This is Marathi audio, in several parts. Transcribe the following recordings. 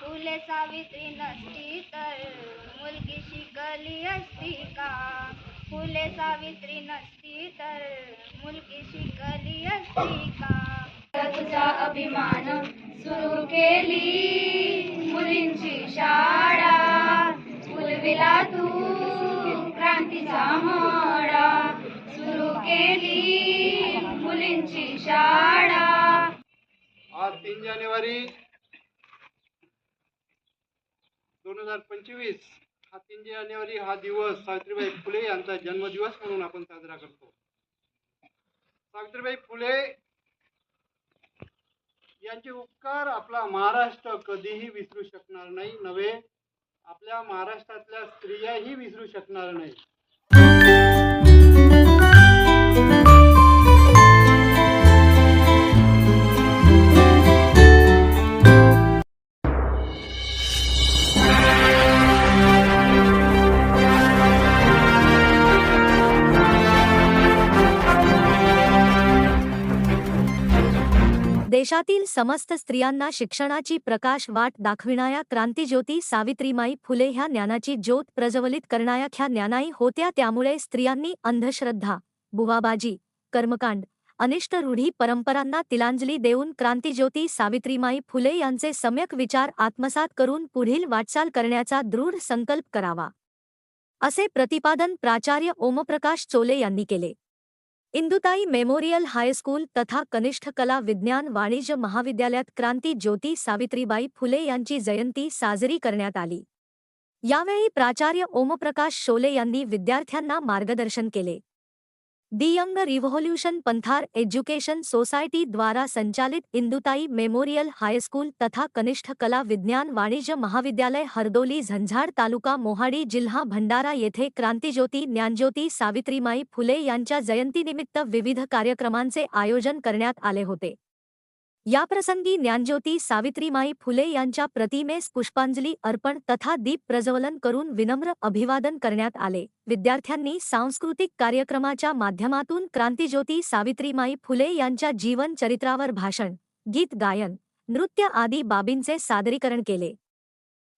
फुले सावित्री नसती तर मुलगी शिकली असती का? फुले सावित्री नसती तर मुलगी शिकली असती का? तुझा अभिमान सुरू केली मुलींची शाळा. फुलविला तू क्रांतीचा माडा सुरू केली मुलींची शाळा. आज तीन जानेवारी दोन हजार पंचवीस. हा तीन जानेवारी हा दिवस सावित्रीबाई फुले यांचा जन्मदिवस म्हणून आपण साजरा करतो. सावित्रीबाई फुले यांचे उपकार आपला महाराष्ट्र कधीही विसरू शकणार नाही नव्हे आपल्या महाराष्ट्रातल्या स्त्रियाही विसरू शकणार नाही. देशातील समस्त स्त्रियांना शिक्षणाची प्रकाश वाट दाखविणाऱ्या क्रांतिज्योती सावित्रीमाई फुले ह्या ज्ञानाची ज्योत प्रज्वलित करणाऱ्या ह्या ज्ञानाई होत्या त्यामुळे स्त्रियांनी अंधश्रद्धा बुवाबाजी कर्मकांड अनिष्ट रूढी परंपरांना तिलांजली देऊन क्रांतिज्योती सावित्रीमाई फुले यांचे सम्यक विचार आत्मसात करून पुढील वाटचाल करण्याचा दृढ संकल्प करावा. असे प्रतिपादन प्राचार्य ओमप्रकाश चोले यांनी केले. इंदुताई मेमोरियल हायस्कूल तथा कनिष्ठ कला विज्ञान वाणिज्य महाविद्यालयात क्रांती ज्योती सावित्रीबाई फुले यांची जयंती साजरी करण्यात आली. यावेळी प्राचार्य ओमप्रकाश शोले यांनी विद्यार्थ्यांना मार्गदर्शन केले. The young revolution panther education society द्वारा संचालित इंदुताई मेमोरियल हाईस्कूल तथा कनिष्ठ कला विज्ञान वाणिज्य महाविद्यालय हरदोली झंझाड तालुका मोहाडी जिल्हा भंडारा येथे क्रांतिज्योति ज्ञानज्योति सावित्रीमाई फुले यांच्या जयंतीनिमित्त विविध कार्यक्रमांचे आयोजन करण्यात आले होते. याप्रसंगी ज्ञानज्योती सावित्रीमाई फुले यांच्या प्रतिमेस पुष्पांजली अर्पण तथा दीप प्रज्वलन करून विनम्र अभिवादन करण्यात आले. विद्यार्थ्यांनी सांस्कृतिक कार्यक्रमाच्या माध्यमातून क्रांतिज्योती सावित्रीमाई फुले यांच्या जीवन चरित्रावर भाषण गीत गायन नृत्य आदी बाबींचे सादरीकरण केले.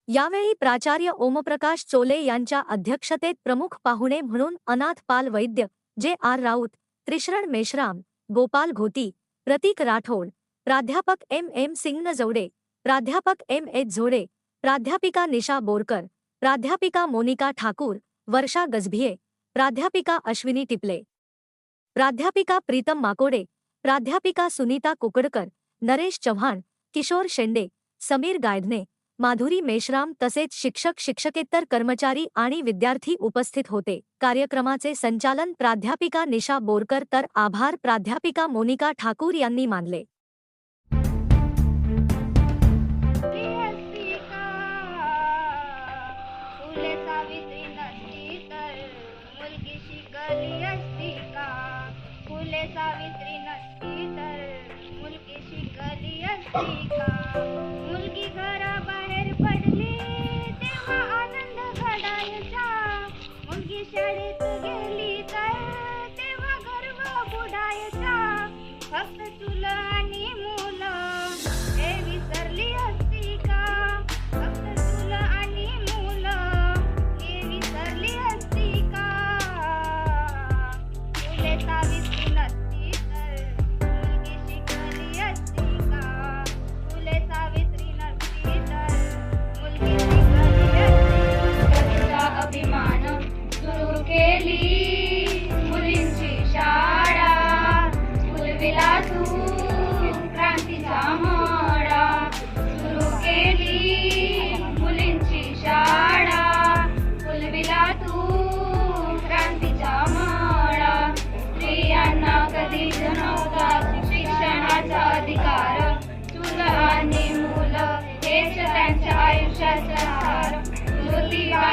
यावेळी प्राचार्य ओमप्रकाश चोले यांच्या अध्यक्षतेत प्रमुख पाहुणे म्हणून अनाथ पाल वैद्य जे आर राऊत त्रिशरण मेश्राम गोपाल घोती प्रतीक राठोड प्राध्यापक एम. एम. सिंगन जोडे प्राध्यापक एम. एच. झोडे प्राध्यापिका निशा बोरकर प्राध्यापिका मोनिका ठाकूर वर्षा गजभिये प्राध्यापिका अश्विनी टिपले. प्राध्यापिका प्रीतम माकोडे प्राध्यापिका सुनीता कुकडकर नरेश चव्हाण किशोर शेंडे समीर गायधने माधुरी मेश्राम तसेच शिक्षक शिक्षकेतर कर्मचारी आणि विद्यार्थी उपस्थित होते. कार्यक्रमाचे संचालन प्राध्यापिका निशा बोरकर तर आभार प्राध्यापिका मोनिका ठाकूर यांनी मानले. सावित्री नसती तर मुलगी शिकली असती का मुलगी घराबाहेर पडली. तेव्हा आनंद घडायचा. मुलगी शाळेत गेली तर तेव्हा गर्व बुडायचा. फक्त तुला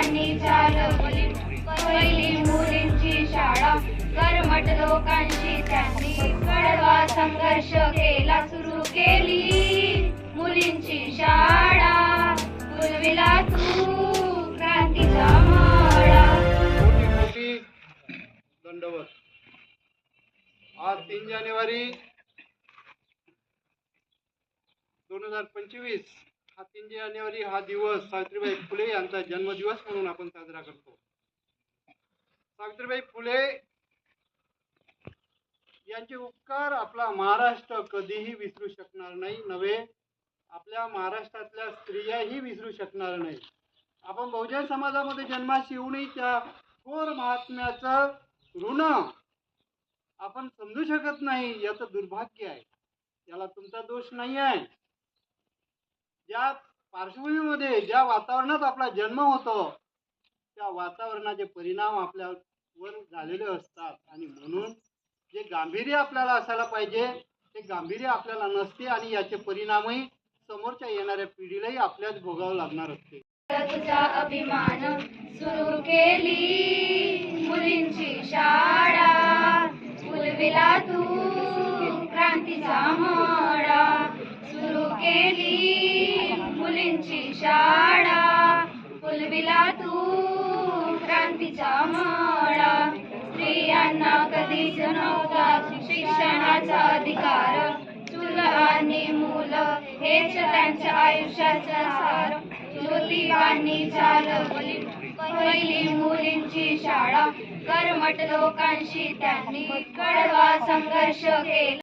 लोकांनी चालवली. पहिली मुलींची शाळा. कर्मट लोकांशी त्यांनी कडवा संघर्ष केला सुरू केली. मुलींची शाळा. फुलविला तू क्रांतीचा माळा. दंडवत. आज तीन जानेवारी दोन हजार पंचवीस. तीन जानेवारी हा दिवस सावित्रीबाई फुले यांचा जन्मदिवस म्हणून आपण साजरा करतो. सावित्रीबाई फुले यांचे उपकार आपला महाराष्ट्र कधीही विसरू शकणार नाही. नव्हे आपल्या महाराष्ट्रातल्या स्त्रियाही विसरू शकणार नाही. आपण बहुजन समाजामध्ये जन्मास येऊनही त्या थोर महात्म्याचं ऋण आपण समजू शकत नाही याचं दुर्भाग्य आहे. याला तुमचा दोष नाही आहे ज्या पार्श्वभूमीमध्ये ज्या वातावरणात आपला जन्म होतो त्या वातावरणाचे परिणाम आपल्यावर झालेले असतात. आणि म्हणून जे गांभीर्य आपल्याला असायला पाहिजे ते गांभीर्य आपल्याला नसते आणि याचे परिणामही समोरच्या येणाऱ्या पिढीलाही आपल्याच भोगावं लागणार असते. अभिमान सुरू केली मुलींची शाळा फुलविला तू क्रांतीचा मळा सुरू केली मुलींची शाळा फुलविला तू क्रांतीचा माळा. स्त्रियांना कधीच नव्हता शिक्षणाचा अधिकार. चूल आणि मुलं हेच त्यांच्या आयुष्याचा सार. ज्योतिबांनी चालवली पहिली मुलींची शाळा. कर्मट लोकांशी त्यांनी कडवा संघर्ष केला.